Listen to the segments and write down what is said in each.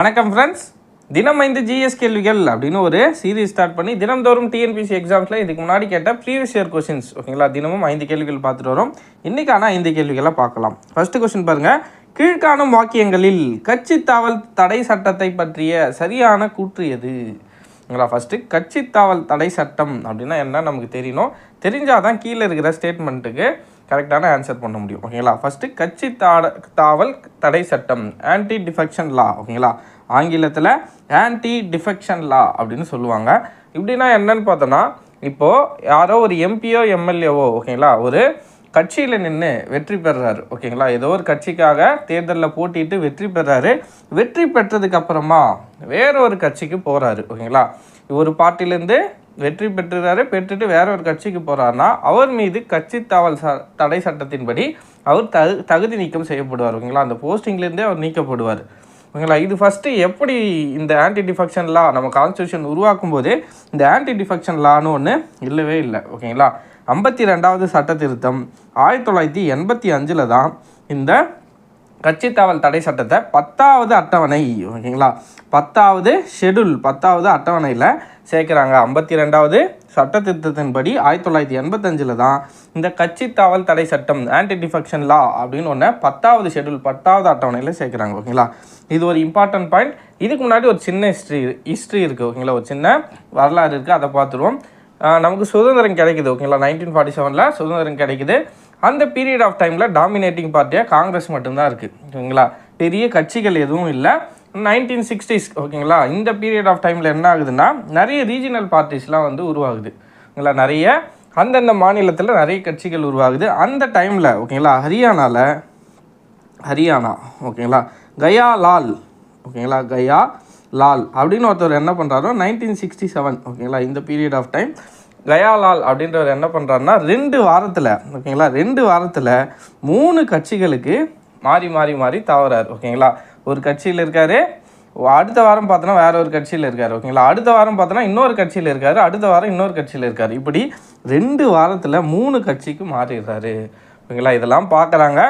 வணக்கம் ஃப்ரெண்ட்ஸ் தினம் ஐந்து ஜிஎஸ் கேள்விகள் அப்படின்னு ஒரு சீரீஸ் ஸ்டார்ட் பண்ணி தினம்தோறும் டிஎன்பிசி எக்ஸாம்ஸில் இதுக்கு முன்னாடி கேட்ட ப்ரீவியஸ் இயர் கொஷின்ஸ் ஓகேங்களா? தினமும் ஐந்து கேள்விகள் பார்த்துட்டு வரும். இன்றைக்கான ஐந்து கேள்விகளை பார்க்கலாம். ஃபர்ஸ்ட் கொஷின் பாருங்கள் கீழ்காணும் வாக்கியங்களில் கட்சி தாவல் தடை சட்டத்தை பற்றிய சரியான கூற்று எது? ஓகேங்களா? ஃபஸ்ட்டு கட்சி தாவல் தடை சட்டம் அப்படின்னா என்ன? நமக்கு தெரியணும். தெரிஞ்சால் தான் கீழே இருக்கிற ஸ்டேட்மெண்ட்டுக்கு கரெக்டான ஆன்சர் பண்ண முடியும். ஓகேங்களா ஃபஸ்ட்டு கட்சி தாட தாவல் தடை சட்டம் ஆன்டி டிஃபெக்ஷன் லா ஓகேங்களா ஆங்கிலத்தில் ஆன்டி டிஃபெக்ஷன் லா அப்படின்னு சொல்லுவாங்க. இப்படின்னா என்னன்னு பார்த்தோன்னா இப்போது யாரோ ஒரு எம்பியோ எம்எல்ஏவோ ஓகேங்களா ஒரு கட்சியில் நின்று வெற்றி பெறுறாரு ஓகேங்களா ஏதோ ஒரு கட்சிக்காக தேர்தலில் போட்டிட்டு வெற்றி பெறாரு. வெற்றி பெற்றதுக்கு அப்புறமா வேற ஒரு கட்சிக்கு போகிறாரு ஓகேங்களா ஒரு பார்ட்டிலேருந்து வெற்றி பெற்றுறாரு பெற்றுட்டு வேற ஒரு கட்சிக்கு போகிறாருன்னா அவர் மீது கட்சி தாவல் ச தடை சட்டத்தின்படி அவர் தகு தகுதி நீக்கம் செய்யப்படுவார் ஓகேங்களா? அந்த போஸ்டிங்லேருந்தே அவர் நீக்கப்படுவார். ஓகேங்களா? இது ஃபஸ்ட்டு எப்படி இந்த ஆன்டி டிஃபெக்ஷன் லா நம்ம கான்ஸ்டியூஷன் உருவாக்கும் போதே இந்த ஆன்டி டிஃபெக்ஷன் லான்னு ஒன்று இல்லவே இல்லை ஓகேங்களா? ஐம்பத்தி ரெண்டாவது சட்ட திருத்தம் ஆயிரத்தி தொள்ளாயிரத்தி எண்பத்தி அஞ்சில் தான் இந்த கட்சி தாவல் தடை சட்டத்தை பத்தாவது அட்டவணை ஓகேங்களா? பத்தாவது ஷெடியூல் பத்தாவது அட்டவணையில் சேர்க்குறாங்க. ஐம்பத்தி ரெண்டாவது சட்ட திருத்தத்தின்படி ஆயிரத்தி தொள்ளாயிரத்தி எண்பத்தஞ்சில் தான் இந்த கட்சி தாவல் தடை சட்டம் ஆன்டி டிஃபெக்ஷன் லா அப்படின்னு ஒன்று பத்தாவது ஷெடியூல் பத்தாவது அட்டவணையில் சேர்க்குறாங்க ஓகேங்களா? இது ஒரு இம்பார்ட்டன்ட் பாயிண்ட் இதுக்கு முன்னாடி ஒரு சின்ன ஹிஸ்ட்ரி ஹிஸ்ட்ரி இருக்குது ஓகேங்களா? ஒரு சின்ன வரலாறு இருக்குது அதை பார்த்துருவோம். நமக்கு சுதந்திரம் கிடைக்குது ஓகேங்களா? நைன்டீன் ஃபார்ட்டி செவனில் சுதந்திரம் கிடைக்குது. அந்த பீரியட் ஆஃப் டைமில் டாமினேட்டிங் பார்ட்டியாக காங்கிரஸ் மட்டும்தான் இருக்குது ஓகேங்களா? பெரிய கட்சிகள் எதுவும் இல்லை. நைன்டீன் சிக்ஸ்டீஸ் ஓகேங்களா? இந்த பீரியட் ஆஃப் டைமில் என்ன ஆகுதுன்னா நிறைய ரீஜினல் பார்ட்டிஸ்லாம் வந்து உருவாகுது ஓகேங்களா? நிறைய அந்தந்த மாநிலத்தில் நிறைய கட்சிகள் உருவாகுது. அந்த டைமில் ஓகேங்களா? ஹரியானாவில் ஹரியானா ஓகேங்களா? கயா லால் ஓகேங்களா? கயா லால் அப்படின்னு ஒருத்தர் என்ன பண்ணுறாரோ நைன்டீன் சிக்ஸ்டி செவன் ஓகேங்களா? இந்த பீரியட் ஆஃப் டைம் கயாலால் அப்படின்றவர் என்ன பண்ணுறாருன்னா ரெண்டு வாரத்தில் ஓகேங்களா? ரெண்டு வாரத்தில் மூணு கட்சிகளுக்கு மாறி மாறி மாறி தாவறாரு ஓகேங்களா? ஒரு கட்சியில் இருக்கார் அடுத்த வாரம் பார்த்தோன்னா வேற ஒரு கட்சியில் இருக்கார் ஓகேங்களா? அடுத்த வாரம் பார்த்தோன்னா இன்னொரு கட்சியில் இருக்கார் அடுத்த வாரம் இன்னொரு கட்சியில் இருக்கார். இப்படி ரெண்டு வாரத்தில் மூணு கட்சிக்கு மாறிடுறாரு ஓகேங்களா? இதெல்லாம் பார்க்குறாங்க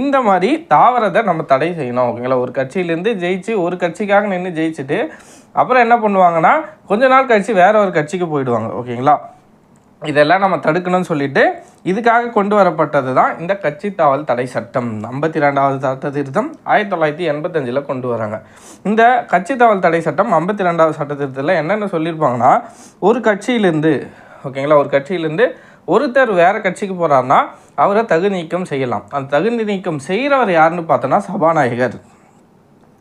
இந்த மாதிரி தாவரத்தை நம்ம தடை செய்யணும் ஓகேங்களா? ஒரு கட்சியிலேருந்து ஜெயிச்சு ஒரு கட்சிக்காக நின்று ஜெயிச்சுட்டு அப்புறம் என்ன பண்ணுவாங்கன்னா கொஞ்ச நாள் கழித்து வேற ஒரு கட்சிக்கு போயிடுவாங்க ஓகேங்களா? இதெல்லாம் நம்ம தடுக்கணும்னு சொல்லிட்டு இதுக்காக கொண்டு வரப்பட்டது தான் இந்த கட்சி தாவல் தடை சட்டம். ஐம்பத்தி ரெண்டாவது சட்ட திருத்தம் ஆயிரத்தி தொள்ளாயிரத்தி எண்பத்தஞ்சில் கொண்டு வராங்க. இந்த கட்சி தாவல் தடை சட்டம் ஐம்பத்தி ரெண்டாவது சட்ட திருத்தத்தில் என்னென்ன சொல்லியிருப்பாங்கன்னா ஒரு கட்சியிலேருந்து ஓகேங்களா ஒரு கட்சியிலேருந்து ஒருத்தர் வேறு கட்சிக்கு போகிறாருன்னா அவரை தகுதி நீக்கம் செய்யலாம். அந்த தகுதி நீக்கம் செய்கிறவர் யாருன்னு பார்த்தோன்னா சபாநாயகர்.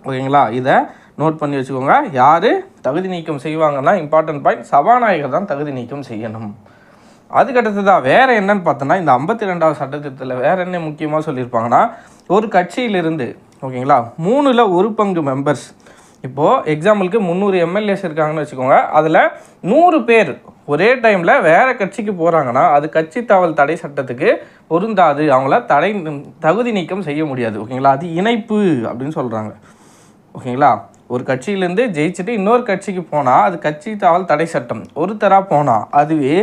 ஓகேங்களா இதை நோட் பண்ணி வச்சுக்கோங்க. யார் தகுதி நீக்கம் செய்வாங்கன்னா இம்பார்ட்டன்ட் பாயிண்ட் சபாநாயகர் தான் தகுதி நீக்கம் செய்யணும். அதுக்கடுத்ததாக வேறு என்னன்னு பார்த்தோன்னா இந்த ஐம்பத்தி ரெண்டாவது சட்டத்திட்டத்தில் வேறு என்ன முக்கியமாக சொல்லியிருப்பாங்கன்னா ஒரு கட்சியிலிருந்து ஓகேங்களா மூணில் ஒரு பங்கு மெம்பர்ஸ் இப்போது எக்ஸாம்பிளுக்கு முந்நூறு எம்எல்ஏஸ் இருக்காங்கன்னு வச்சுக்கோங்க. அதில் நூறு பேர் ஒரே டைமில் வேறு கட்சிக்கு போகிறாங்கன்னா அது கட்சி தாவல் தடை சட்டத்துக்கு பொருந்தாது. அவங்கள தடை தகுதி நீக்கம் செய்ய முடியாது. ஓகேங்களா? அது இணைப்பு அப்படின்னு சொல்கிறாங்க ஓகேங்களா? ஒரு கட்சியிலேருந்து ஜெயிச்சுட்டு இன்னொரு கட்சிக்கு போனால் அது கட்சி தாவல் தடை சட்டம். ஒருத்தராக போனால் அதுவே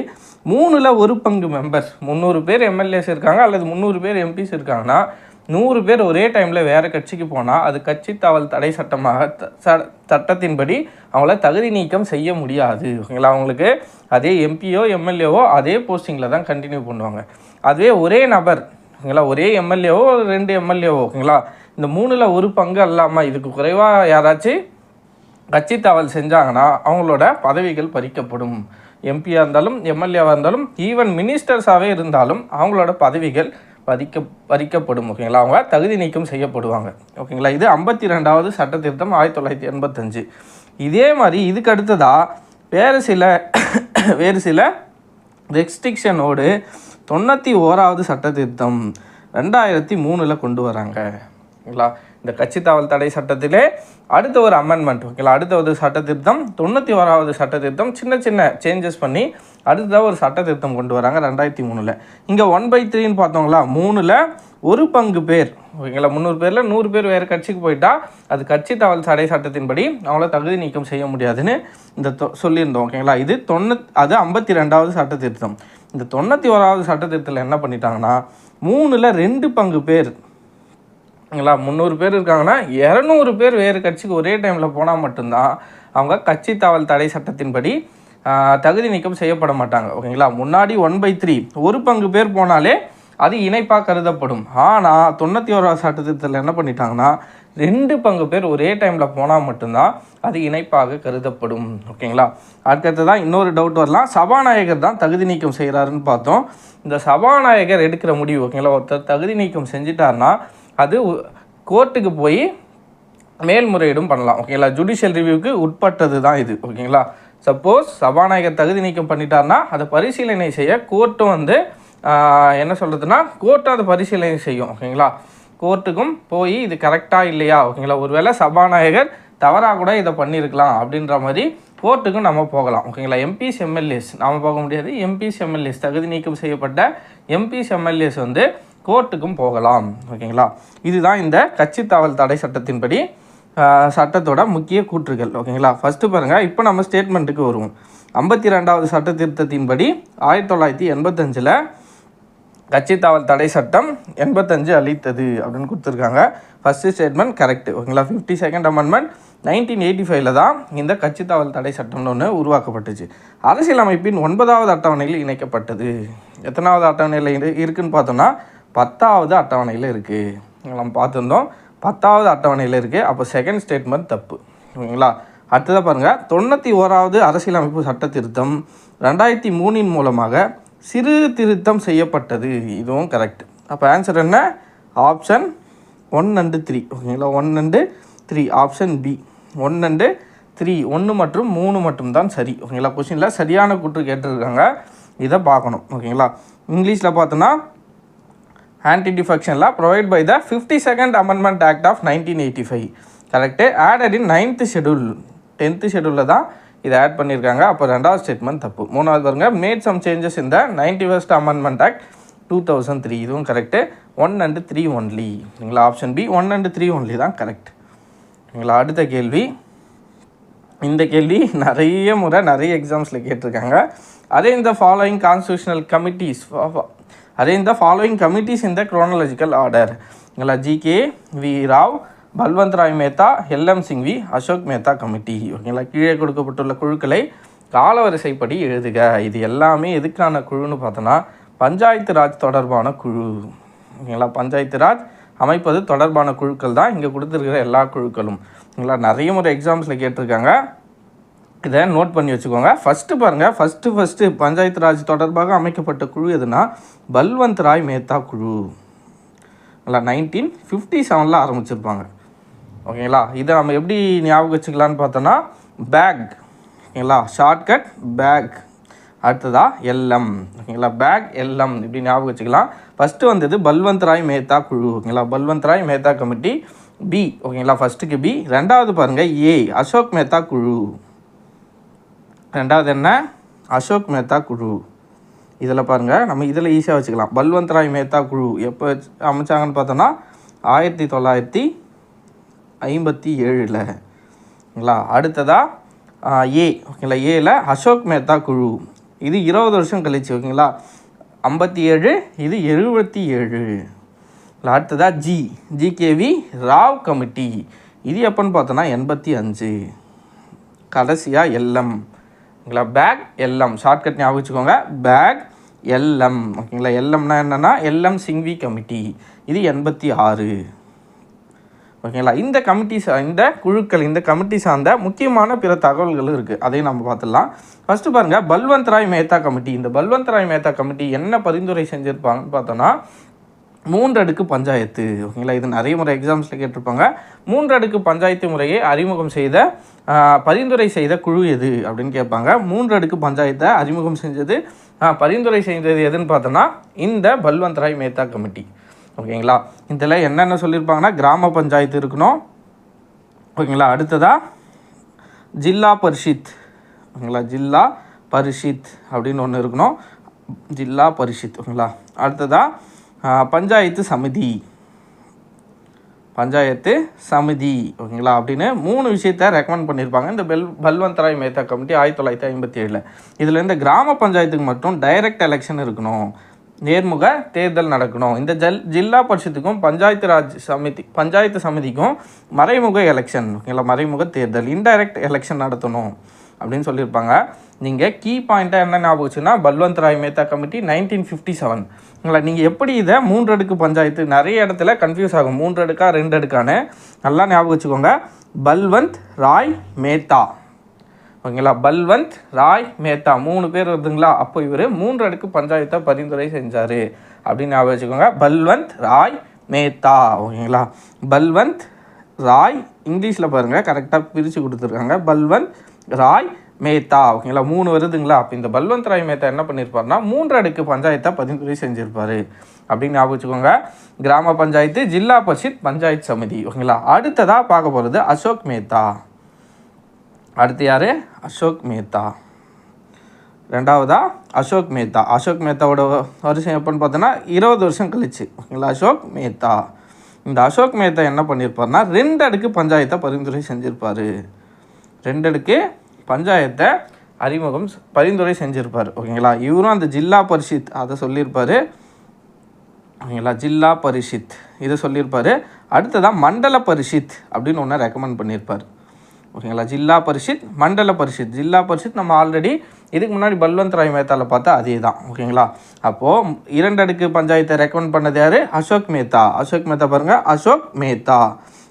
மூணில் ஒரு பங்கு மெம்பர்ஸ் முந்நூறு பேர் எம்எல்ஏஸ் இருக்காங்க அல்லது முந்நூறு பேர் எம்பிஸ் இருக்காங்கன்னா நூறு பேர் ஒரே டைமில் வேறு கட்சிக்கு போனால் அது கட்சி தாவல் தடை சட்டமாக த- ச- சட்டத்தின்படி அவங்கள தகுதி நீக்கம் செய்ய முடியாது. ஓகேங்களா? அவங்களுக்கு அதே எம்பியோ எம்எல்ஏவோ அதே போஸ்டிங்கில் தான் கண்டினியூ பண்ணுவாங்க. அதுவே ஒரே நபர் ஓகேங்களா? ஒரே எம்எல்ஏவோ ரெண்டு எம்எல்ஏவோ ஓகேங்களா? இந்த மூணில் ஒரு பங்கு அல்லாமல் இதுக்கு குறைவாக யாராச்சும் கட்சி தாவல் செஞ்சாங்கன்னா அவங்களோட பதவிகள் பறிக்கப்படும். எம்பியாக இருந்தாலும் எம்எல்ஏவாக இருந்தாலும் ஈவன் மினிஸ்டர்ஸாகவே இருந்தாலும் அவங்களோட பதவிகள் பறிக்க பறிக்கப்படும் ஓகேங்களா? அவங்க தகுதி நீக்கம் செய்யப்படுவாங்க. ஓகேங்களா? இது ஐம்பத்தி ரெண்டாவது சட்ட திருத்தம் ஆயிரத்தி தொள்ளாயிரத்தி எண்பத்தஞ்சு. இதே மாதிரி இதுக்கு அடுத்ததாக வேறு சில வேறு சில ரெஸ்ட்ரிக்ஷனோடு தொண்ணூற்றி ஓராவது சட்ட திருத்தம் ரெண்டாயிரத்தி மூணில் கொண்டு வராங்க. ஓகேங்களா? இந்த கட்சி தாவல் தடை சட்டத்திலே அடுத்த ஒரு அமெண்ட்மெண்ட் ஓகேங்களா? அடுத்த ஒரு சட்ட திருத்தம் தொண்ணூற்றி ஓராவது சட்ட திருத்தம் சின்ன சின்ன சேஞ்சஸ் பண்ணி அடுத்ததாக ஒரு சட்ட திருத்தம் கொண்டு வராங்க ரெண்டாயிரத்தி மூணில். இங்கே ஒன் பை த்ரீன்னு பார்த்தோங்களா? மூணில் ஒரு பங்கு பேர் ஓகேங்களா? முந்நூறு பேரில் நூறு பேர் வேறு கட்சிக்கு போயிட்டால் அது கட்சி தாவல் தடை சட்டத்தின்படி அவங்கள தகுதி நீக்கம் செய்ய முடியாதுன்னு இந்த தொ- சொல்லியிருந்தோம் ஓகேங்களா? இது தொண்ணூத் அது ஐம்பத்தி ரெண்டாவது சட்ட திருத்தம் இந்த தொண்ணூற்றி ஓராவது சட்டத்திட்டத்தில் என்ன பண்ணிட்டாங்கன்னா மூணில் ரெண்டு பங்கு பேர். ங்களா முந்நூறு பேர் இருக்காங்கன்னா இரநூறு பேர் வேறு கட்சிக்கு ஒரே டைமில் போனால் மட்டும்தான் அவங்க கட்சி தாவல் தடை சட்டத்தின்படி தகுதி நீக்கம் செய்யப்பட மாட்டாங்க. ஓகேங்களா? முன்னாடி ஒன் பை த்ரீ. ஒரு பங்கு பேர் போனாலே அது இணைப்பாக கருதப்படும். ஆனால் தொண்ணூற்றி ஓராவது சட்டத்திட்டத்தில் என்ன பண்ணிட்டாங்கன்னா ரெண்டு பங்கு பேர் ஒரே டைமில் போனால் மட்டும்தான் அது இணைப்பாக கருதப்படும். ஓகேங்களா? அடுத்தது தான் இன்னொரு டவுட் வரலாம். சபாநாயகர் தான் தகுதி நீக்கம் செய்கிறாருன்னு பார்த்தோம். இந்த சபாநாயகர் எடுக்கிற முடிவு ஓகேங்களா? ஒருத்தர் தகுதி நீக்கம் செஞ்சிட்டாருன்னா அது கோர்ட்டுக்கு போய் மேல்முறையீடும் பண்ணலாம். ஓகேங்களா? ஜுடிஷியல் ரிவ்யூக்கு உட்பட்டது தான் இது. ஓகேங்களா? சப்போஸ் சபாநாயகர் தகுதி நீக்கம் பண்ணிட்டாருன்னா அதை பரிசீலனை செய்ய கோர்ட்டும் வந்து என்ன சொல்கிறதுனா கோர்ட்டும் அதை பரிசீலனை செய்யும். ஓகேங்களா? கோர்ட்டுக்கும் போய் இது கரெக்டாக இல்லையா? ஓகேங்களா? ஒருவேளை சபாநாயகர் தவறாக கூட இதை பண்ணியிருக்கலாம் அப்படின்ற மாதிரி கோர்ட்டுக்கும் நம்ம போகலாம். ஓகேங்களா? MPs MLAs. நாம் போக முடியாது. எம்பிஸ் எம்எல்ஏஸ் தகுதி நீக்கம் செய்யப்பட்ட எம்பிஸ் எம்எல்ஏஸ் வந்து கோர்ட்டுக்கும் போகலாம். ஓகேங்களா? இதுதான் இந்த கட்சி தாவல் தடை சட்டத்தின்படி சட்டத்தோட முக்கிய கூற்றுகள். ஓகேங்களா? ஃபஸ்ட்டு பாருங்கள் இப்போ நம்ம ஸ்டேட்மெண்ட்டுக்கு வருவோம். ஐம்பத்தி ரெண்டாவது சட்ட திருத்தத்தின்படி ஆயிரத்தி தொள்ளாயிரத்தி எண்பத்தஞ்சில் கட்சி தாவல் தடை சட்டம் எண்பத்தஞ்சு அளித்தது அப்படின்னு கொடுத்துருக்காங்க. ஃபஸ்ட்டு ஸ்டேட்மெண்ட் கரெக்ட் ஓகேங்களா? Fifty second amendment nineteen eighty ஃபைவ்ல தான் இந்த கட்சி தாவல் தடை சட்டம்னு ஒன்று உருவாக்கப்பட்டுச்சு. அரசியலமைப்பின் ஒன்பதாவது அட்டவணையில் இணைக்கப்பட்டது. எத்தனாவது அட்டவணையில் இரு இருக்குன்னு பார்த்தோம்னா பத்தாவது அட்டவணையில் இருக்குது நம்ம பார்த்துருந்தோம். பத்தாவது அட்டவணையில் இருக்குது அப்போ செகண்ட் ஸ்டேட்மெண்ட் தப்பு. ஓகேங்களா? அடுத்ததாக பாருங்கள் தொண்ணூற்றி ஓராவது அரசியலமைப்பு சட்ட திருத்தம் ரெண்டாயிரத்தி மூணின் மூலமாக சிறு திருத்தம் செய்யப்பட்டது. இதுவும் கரெக்ட் அப்போ ஆன்சர் என்ன? ஆப்ஷன் ஒன் அண்டு த்ரீ ஓகேங்களா one and three option B one and three ஒன்று மற்றும் மூணு மட்டும் தான் சரி ஓகேங்களா கொஷினில் சரியான கூற்று கேட்டிருக்காங்க. இதை பார்க்கணும். ஓகேங்களா இங்கிலீஷில் பார்த்தோன்னா anti டிஃபெக்ஷனில் provide by the fifty second amendment act of nineteen eighty five correct added in ninth schedule tenth ஷெடியூலில் தான் இதை ஆட் பண்ணியிருக்காங்க அப்போ ரெண்டாவது ஸ்டேட்மெண்ட் தப்பு. மூணாவது பாருங்க மேட் சம் சேஞ்சஸ் இந்த ninety first amendment act two thousand three இதுவும் correct one and three only சரிங்களா option B one and three only தான் கரெக்ட் சரிங்களா அடுத்த கேள்வி இந்த கேள்வி நிறைய முறை நிறைய எக்ஸாம்ஸில் கேட்டிருக்காங்க. அதே இந்த ஃபாலோயிங் கான்ஸ்டியூஷனல் கமிட்டிஸ் அதே இந்த ஃபாலோயிங் கமிட்டிஸ் இந்த குரோனாலஜிக்கல் ஆர்டர் இல்லைங்களா G K V Rao Balwant Rai Mehta L M Singhvi Ashok Mehta committee. ஓகேங்களா? கீழே கொடுக்கப்பட்டுள்ள குழுக்களை காலவரிசைப்படி எழுதுக. இது எல்லாமே எதுக்கான குழுன்னு பார்த்தோன்னா பஞ்சாயத்து ராஜ் தொடர்பான குழு. ஓகேங்களா? பஞ்சாயத்து ராஜ் அமைப்பது தொடர்பான குழுக்கள் தான் இங்கே கொடுத்துருக்கிற எல்லா குழுக்களும். ஓகேங்களா? நிறைய முறை எக்ஸாம்ஸில் கேட்டிருக்காங்க. இதை நோட் பண்ணி வச்சுக்கோங்க. ஃபஸ்ட்டு பாருங்கள் ஃபஸ்ட்டு ஃபஸ்ட்டு பஞ்சாயத்து ராஜ் தொடர்பாக அமைக்கப்பட்ட குழு எதுனா பல்வந்த் ராய் மேத்தா குழு. நல்லா நைன்டீன் ஃபிஃப்டி செவனில் ஆரம்பிச்சிருப்பாங்க. ஓகேங்களா? இதை நம்ம எப்படி ஞாபகம் வச்சுக்கலான்னு பார்த்தோன்னா பேக் ஓகேங்களா? ஷார்ட்கட் பேக் அடுத்ததா எல்எம். ஓகேங்களா? Back LM. இப்படி ஞாபகம் வச்சுக்கலாம். ஃபஸ்ட்டு வந்தது பல்வந்த் ராய் மேத்தா குழு. ஓகேங்களா? பல்வந்த் ராய் மேத்தா கமிட்டி பி ஓகேங்களா? ஃபஸ்ட்டுக்கு பி ரெண்டாவது பாருங்கள் ஏ அசோக் மேத்தா குழு. ரெண்டாவது என்ன? அசோக் மேத்தா குழு. இதில் பாருங்கள் நம்ம இதில் ஈஸியாக வச்சுக்கலாம். பல்வந்த் ராய் மேத்தா குழு. எப்போ வச்சு- அமைச்சாங்கன்னு பார்த்தோன்னா ஆயிரத்தி தொள்ளாயிரத்தி ஐம்பத்தி ஏழில். ஓகேங்களா? அடுத்ததாக ஏ. ஓகேங்களா? ஏல அசோக் மேத்தா குழு. இது இருபது வருஷம் கழிச்சு ஓகேங்களா? ஐம்பத்தி ஏழு இது எழுபத்தி ஏழு. அடுத்ததாக ஜி. GKV Rao committee. இது எப்போன்னு பார்த்தோன்னா எண்பத்தி அஞ்சு. கடைசியாக எல்எம். ஓகேங்களா? Back LM. ஷார்ட்கட் ஞாபகம் வச்சுக்கோங்க. Back LM. ஓகேங்களா? எல்எம்னா என்னென்னா எல்எம் சிங்வி கமிட்டி. இது எண்பத்தி ஆறு. ஓகேங்களா? இந்த கமிட்டி இந்த குழுக்கள் இந்த கமிட்டி சார்ந்த முக்கியமான பிற தகவல்களும் இருக்குது அதையும் நம்ம பார்த்துடலாம். ஃபஸ்ட்டு பாருங்கள் பல்வந்த் ராய் மேத்தா கமிட்டி. இந்த பல்வந்த் ராய் மேத்தா கமிட்டி என்ன பரிந்துரை செஞ்சுருப்பாங்கன்னு பார்த்தோன்னா மூன்றடுக்கு பஞ்சாயத்து. ஓகேங்களா? இது நிறைய முறை எக்ஸாம்ஸில் கேட்டிருப்பாங்க. மூன்றடுக்கு பஞ்சாயத்து முறையை அறிமுகம் செய்த பரிந்துரை செய்த குழு எது அப்படின்னு கேட்பாங்க. மூன்றடுக்கு பஞ்சாயத்தை அறிமுகம் செஞ்சது பரிந்துரை செய்தது எதுன்னு பார்த்தோன்னா இந்த பல்வந்த் ராய் மேத்தா கமிட்டி. ஓகேங்களா? இதில் என்னென்ன சொல்லியிருப்பாங்கன்னா கிராம பஞ்சாயத்து இருக்கணும். ஓகேங்களா? அடுத்ததாக ஜில்லா பரிஷித். ஓகேங்களா? ஜில்லா பரிஷித் அப்படின்னு ஒன்று இருக்கணும். ஜில்லா பரிஷித் ஓகேங்களா? அடுத்ததாக பஞ்சாயத்து சமிதி. பஞ்சாயத்து சமிதி ஓகேங்களா? அப்படின்னு மூணு விஷயத்த ரெக்கமெண்ட் பண்ணியிருப்பாங்க. இந்த பெல் பல்வந்த் ராய் மேத்தா கமிட்டி ஆயிரத்தி தொள்ளாயிரத்தி ஐம்பத்தி ஏழில். இதில் இந்த கிராம பஞ்சாயத்துக்கு மட்டும் டைரக்ட் எலெக்ஷன் இருக்கணும். நேர்முக தேர்தல் நடக்கணும். இந்த ஜல் ஜில்லா பரிஷத்துக்கும் பஞ்சாயத்து ராஜ் சமிதி பஞ்சாயத்து சமிதிக்கும் மறைமுக எலெக்ஷன் ஓகேங்களா? மறைமுக தேர்தல் இன்டைரக்ட் எலெக்ஷன் நடத்தணும் அப்படின்னு சொல்லியிருப்பாங்க. நீங்கள் கீ பாயிண்ட்டாக என்ன ஞாபகம் வச்சுன்னா Balwant Rai Mehta committee nineteen fifty seven உங்களை நீங்கள் எப்படி இதை மூன்று அடுக்கு பஞ்சாயத்து நிறைய இடத்துல கன்ஃபியூஸ் ஆகும். மூன்று அடுக்கா ரெண்டு அடுக்கான்னு நல்லா ஞாபகம் வச்சுக்கோங்க. பல்வந்த் ராய் மேத்தா. ஓகேங்களா? பல்வந்த் ராய் மேத்தா மூணு பேர் வருதுங்களா? அப்போ இவர் மூன்று அடுக்கு பஞ்சாயத்தை பரிந்துரை செஞ்சார். அப்படின்னு ஞாபகம் வச்சுக்கோங்க. பல்வந்த் ராய் மேத்தா ஓகேங்களா? பல்வந்த் ராய் இங்கிலீஷில் பாருங்கள் கரெக்டாக பிரித்து கொடுத்துருக்காங்க. பல்வந்த் ராய் மேத்தா ஓகேங்களா? மூணு வருதுங்களா? அப்போ இந்த பல்வந்த் ராய் மேத்தா என்ன பண்ணியிருப்பாருன்னா மூன்று அடுக்கு பஞ்சாயத்தை பரிந்துரை செஞ்சுருப்பாரு. அப்படின்னு ஞாபகம் வச்சுக்கோங்க. கிராம பஞ்சாயத்து ஜில்லா பரிஷத் பஞ்சாயத்து சமிதி ஓகேங்களா? அடுத்ததாக பார்க்க போகிறது அசோக் மேத்தா. அடுத்து யார்? அசோக் மேத்தா. ரெண்டாவதா? அசோக் மேத்தா. அசோக் மேத்தாவோட வருஷம் எப்போன்னு பார்த்தோன்னா இருபது வருஷம் கழிச்சு. ஓகேங்களா? அசோக் மேத்தா. இந்த அசோக் மேத்தா என்ன பண்ணியிருப்பாருன்னா ரெண்டு அடுக்கு பஞ்சாயத்தை பரிந்துரை செஞ்சுருப்பார். ரெண்டு அடுக்கு பஞ்சாயத்தை அறிமுகம் பரிந்துரை செஞ்சுருப்பார். ஓகேங்களா? இவரும் அந்த ஜில்லா பரிஷித் அதை சொல்லியிருப்பார். ஓகேங்களா? ஜில்லா பரிஷத் இதை சொல்லியிருப்பார். அடுத்ததாக மண்டல பரிஷித் அப்படின்னு ஒன்று ரெக்கமெண்ட் பண்ணியிருப்பார். ஓகேங்களா? ஜில்லா பரிஷத் மண்டல பரிஷத். ஜில்லா பரிஷத் நம்ம ஆல்ரெடி இதுக்கு முன்னாடி பல்வந்த் ராய் மேத்தாவில் பார்த்தா அதே தான் ஓகேங்களா? அப்போது இரண்டு அடுக்கு பஞ்சாயத்தை ரெக்கமெண்ட் பண்ணது யார்? அசோக் மேத்தா. அசோக் மேத்தா பாருங்கள் அசோக் மேத்தா.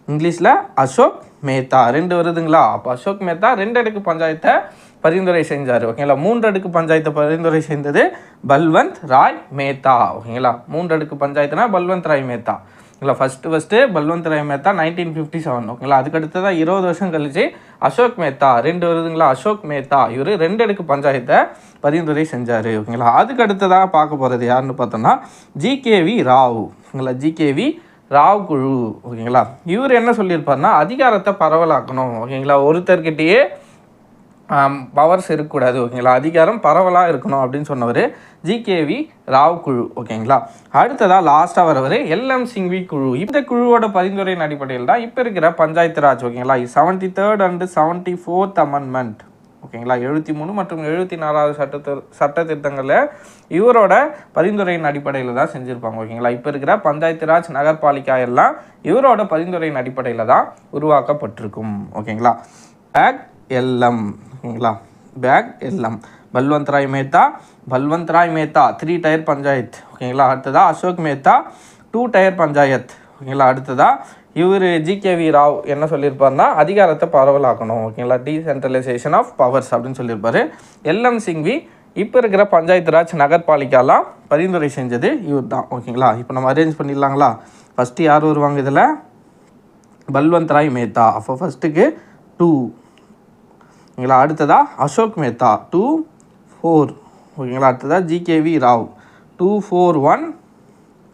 இங்கிலீஷில் அசோக் மேத்தா. ரெண்டு வருதுங்களா? அப்போ அசோக் மேத்தா ரெண்டு அடுக்கு பஞ்சாயத்தை பரிந்துரை செஞ்சார். ஓகேங்களா? மூன்று அடுக்கு பஞ்சாயத்தை பரிந்துரை செய்தது பல்வந்த் ராய் மேத்தா. ஓகேங்களா? மூன்று அடுக்கு பஞ்சாயத்துனா பல்வந்த் ராய் மேத்தா. ஓகேங்களா first first Balwant Rai Mehta nineteen fifty seven ஓகேங்களா? அதுக்கு அடுத்ததாக இருபது வருஷம் கழிச்சு அசோக் மேத்தா ரெண்டு வருதுங்களா? அசோக் மேத்தா. இவர் ரெண்டு அடுக்கு பஞ்சாயத்தை பரிந்துரை செஞ்சார். ஓகேங்களா? அதுக்கு அடுத்ததாக பார்க்க போகிறது யாருன்னு பார்த்தோம்னா ஜிகேவி ராவ். ஓகேங்களா? ஜிகேவி ராவ் குழு. ஓகேங்களா? இவர் என்ன சொல்லியிருப்பார்னா அதிகாரத்தை பரவலாக்கணும். ஓகேங்களா? ஒருத்தர்கிட்டயே பவர்ஸ் இருக்கக்கூடாது ஓகேங்களா? அதிகாரம் பரவலாக இருக்கணும் அப்படின்னு சொன்னவர் ஜிகேவி ராவ் குழு ஓகேங்களா? அடுத்ததாக லாஸ்ட்டாக வரவர் எல்எம் சிங்வி குழு. இந்த குழுவோட பரிந்துரையின் அடிப்படையில் தான் இப்போ இருக்கிற பஞ்சாயத்து ராஜ் ஓகேங்களா? Seventy third and seventy fourth amendment ஓகேங்களா? எழுபத்தி மூணு மற்றும் எழுபத்தி நாலாவது சட்ட சட்ட திருத்தங்களை இவரோட பரிந்துரையின் அடிப்படையில் தான் செஞ்சுருப்பாங்க ஓகேங்களா? இப்போ இருக்கிற பஞ்சாயத்து ராஜ் நகர்பாலிகா எல்லாம் இவரோட பரிந்துரையின் அடிப்படையில் தான் உருவாக்கப்பட்டிருக்கும் ஓகேங்களா? ஆக்ட் எல்எம் ஓகேங்களா பேக் எல்லாம். Balwant Rai Mehta Balwant Rai Mehta three tier panchayat. ஓகேங்களா? அடுத்ததா அசோக் மேத்தா டூ டயர் பஞ்சாயத். ஓகேங்களா? அடுத்ததா இவர் ஜிகேவி ராவ் என்ன சொல்லியிருப்பாருன்னா அதிகாரத்தை பரவலாக்கணும். ஓகேங்களா? டீசென்ட்ரலைசேஷன் ஆஃப் பவர்ஸ் அப்படின்னு சொல்லியிருப்பார் எல்எம் சிங்வி இப்போ இருக்கிற பஞ்சாயத்து ராஜ் நகர்பாலிகாலாம் பரிந்துரை செஞ்சது இவர் தான் ஓகேங்களா? இப்போ நம்ம அரேஞ்ச் பண்ணிடலாங்களா? ஃபஸ்ட்டு யார் வருவாங்க இதில்? பல்வந்த் ராய் மேத்தா. அப்போ ஃபஸ்ட்டுக்கு டூ ஓகேங்களா அடுத்ததா அசோக் மேத்தா. Two four. ஓகேங்களா அடுத்ததா GKV Rao. Two four one.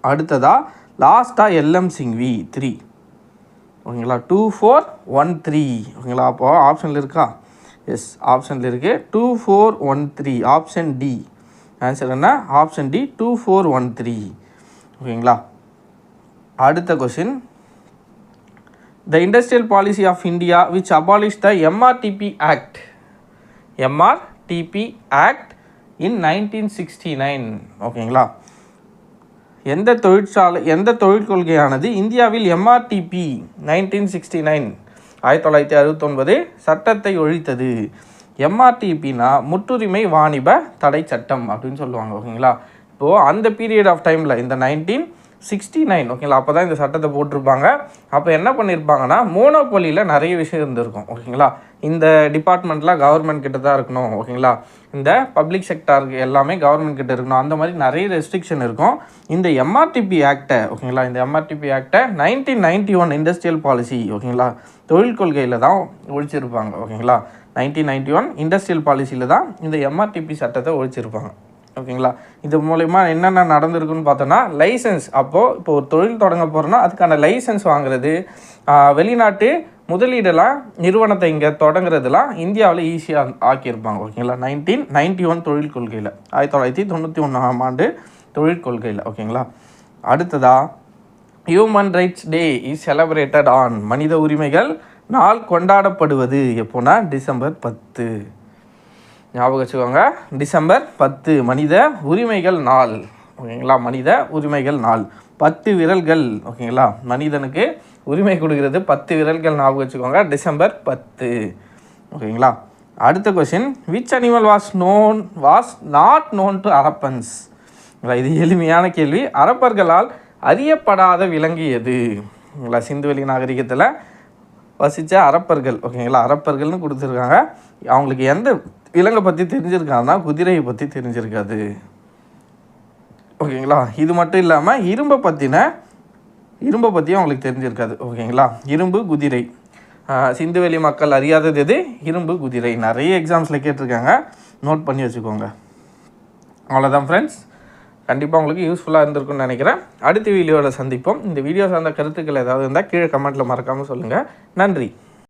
அடுத்ததா லாஸ்ட்டாக எல்எம் சிங்வி த்ரீ. ஓகேங்களா டூ ஃபோர் ஒன் த்ரீ. ஓகேங்களா அப்போ ஆப்ஷனில் இருக்கா? எஸ் ஆப்ஷனில் இருக்குது two four one three. Option D answer என்ன? Option D two four one three. ஓகேங்களா? அடுத்த question the industrial policy of India which abolish the MRTP act MRTP act in nineteen sixty nine ஓகேங்களா எந்த தொழிற்சாலை எந்த தொழிற்கொள்கையானது இந்தியாவில் எம்ஆர்டிபி நைன்டீன் சிக்ஸ்டி நைன் ஆயிரத்தி தொள்ளாயிரத்தி அறுபத்தொன்பது சட்டத்தை ஒழித்தது? எம்ஆர்டிபினா முற்றுரிமை வாணிப தடை சட்டம் அப்படின்னு சொல்லுவாங்க ஓகேங்களா? இப்போது அந்த பீரியட் ஆஃப் டைமில் இந்த நைன்டீன் சிக்ஸ்டி நைன் ஓகேங்களா அப்போ தான் இந்த சட்டத்தை போட்டிருப்பாங்க. அப்போ என்ன பண்ணியிருப்பாங்கன்னா மோனோபொலியில் நிறைய விஷயம் இருந்திருக்கும் ஓகேங்களா இந்த டிபார்ட்மெண்ட்லாம் கவர்மெண்ட் கிட்ட தான் இருக்கணும் ஓகேங்களா இந்த பப்ளிக் செக்டார் எல்லாமே கவர்மெண்ட் கிட்ட இருக்கணும். அந்த மாதிரி நிறைய ரெஸ்ட்ரிக்ஷன் இருக்கும். இந்த எம்ஆர்டிபி ஆக்டை ஓகேங்களா இந்த MRTP ஆக்டை nineteen ninety one industrial policy ஓகேங்களா தொழில் கொள்கையில் தான் ஒழிச்சிருப்பாங்க ஓகேங்களா நைன்டீன் நைன்டி ஒன் இண்டஸ்ட்ரியல் பாலிசியில் தான் இந்த எம்ஆர்டிபி சட்டத்தை ஒழிச்சிருப்பாங்க. ஓகேங்களா? இது மூலயமா என்னென்ன நடந்திருக்குன்னு பார்த்தோன்னா லைசன்ஸ் அப்போது இப்போ ஒரு தொழில் தொடங்க போகிறோன்னா அதுக்கான லைசன்ஸ் வாங்குறது வெளிநாட்டு முதலீடெல்லாம் நிறுவனத்தை இங்கே தொடங்குறதுலாம் இந்தியாவில் ஈஸியாக ஆக்கியிருப்பாங்க ஓகேங்களா? நைன்டீன் நைன்டி ஒன் தொழில் கொள்கையில் ஆயிரத்தி தொள்ளாயிரத்தி தொண்ணூற்றி ஒன்றாம் ஆண்டு தொழில் கொள்கையில் ஓகேங்களா? அடுத்ததா human rights day is celebrated on மனித உரிமைகள் நாள் கொண்டாடப்படுவது எப்போனா டிசம்பர் பத்து. ஞாபகம் வச்சுக்கோங்க. டிசம்பர் பத்து மனித உரிமைகள் நாள். ஓகேங்களா? மனித உரிமைகள் நாள். பத்து விரல்கள். ஓகேங்களா? மனிதனுக்கு உரிமை கொடுக்கிறது பத்து விரல்கள் ஞாபகம் வச்சுக்கோங்க. டிசம்பர் பத்து. ஓகேங்களா? அடுத்த question which animal was known was not known to Harappans இது எளிமையான கேள்வி. அரப்பர்களால் அறியப்படாத விலங்கு எது? ஓகேங்களா? சிந்துவெளி நாகரிகத்தில் வசித்த அரப்பர்கள். ஓகேங்களா? அரப்பர்கள்னு கொடுத்துருக்காங்க. அவங்களுக்கு எந்த விலங்கை பற்றி தெரிஞ்சிருக்காங்கன்னா குதிரையை பற்றி தெரிஞ்சிருக்காது. ஓகேங்களா? இது மட்டும் இல்லாமல் இரும்பை பற்றின இரும்பை பற்றியும் அவங்களுக்கு தெரிஞ்சிருக்காது. ஓகேங்களா? இரும்பு குதிரை. சிந்துவெளி மக்கள் அறியாதது எது? இரும்பு குதிரை. நிறைய எக்ஸாம்ஸில் கேட்டிருக்காங்க. நோட் பண்ணி வச்சுக்கோங்க. அவ்வளோதான் ஃப்ரெண்ட்ஸ் கண்டிப்பாக உங்களுக்கு யூஸ்ஃபுல்லாக இருந்திருக்கும்னு நினைக்கிறேன். அடுத்த வீடியோவில் சந்திப்போம். இந்த வீடியோ சார்ந்த கருத்துக்கள் ஏதாவது இருந்தால் கீழே கமெண்ட்டில் மறக்காமல் சொல்லுங்கள் நன்றி.